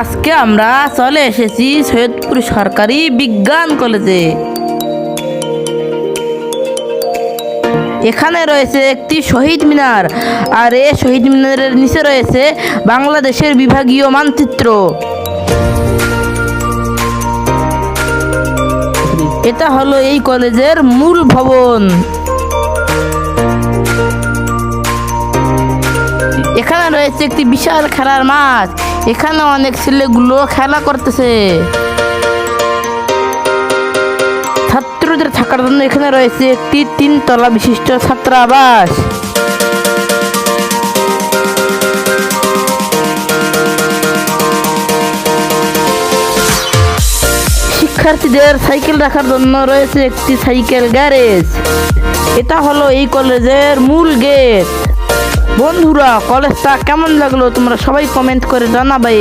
আজকে আমরা চলে এসেছি সৈয়দপুর সরকারি বিজ্ঞান কলেজে। এখানে রয়েছে একটি শহীদ মিনার, আর এই শহীদ মিনারের নিচে রয়েছে বাংলাদেশের বিভাগীয় মানচিত্র। এটা হলো এই কলেজের মূল ভবন। রয়েছে একটি বিশাল খেলার মাঠ। এখানে অনেক ছেলেগুলো খেলা করতেছে। ছাত্রদের থাকার জন্য এখানে রয়েছে একটি তিনতলা বিশিষ্ট ছাত্রাবাস। শিক্ষার্থীদের সাইকেল রাখার জন্য রয়েছে একটি সাইকেল গ্যারেজ। এটা হলো এই কলেজের মূল গেট। বন্ধুরা কলেজটা কেমন লাগল তোমরা সবাই কমেন্ট করে জানাবে।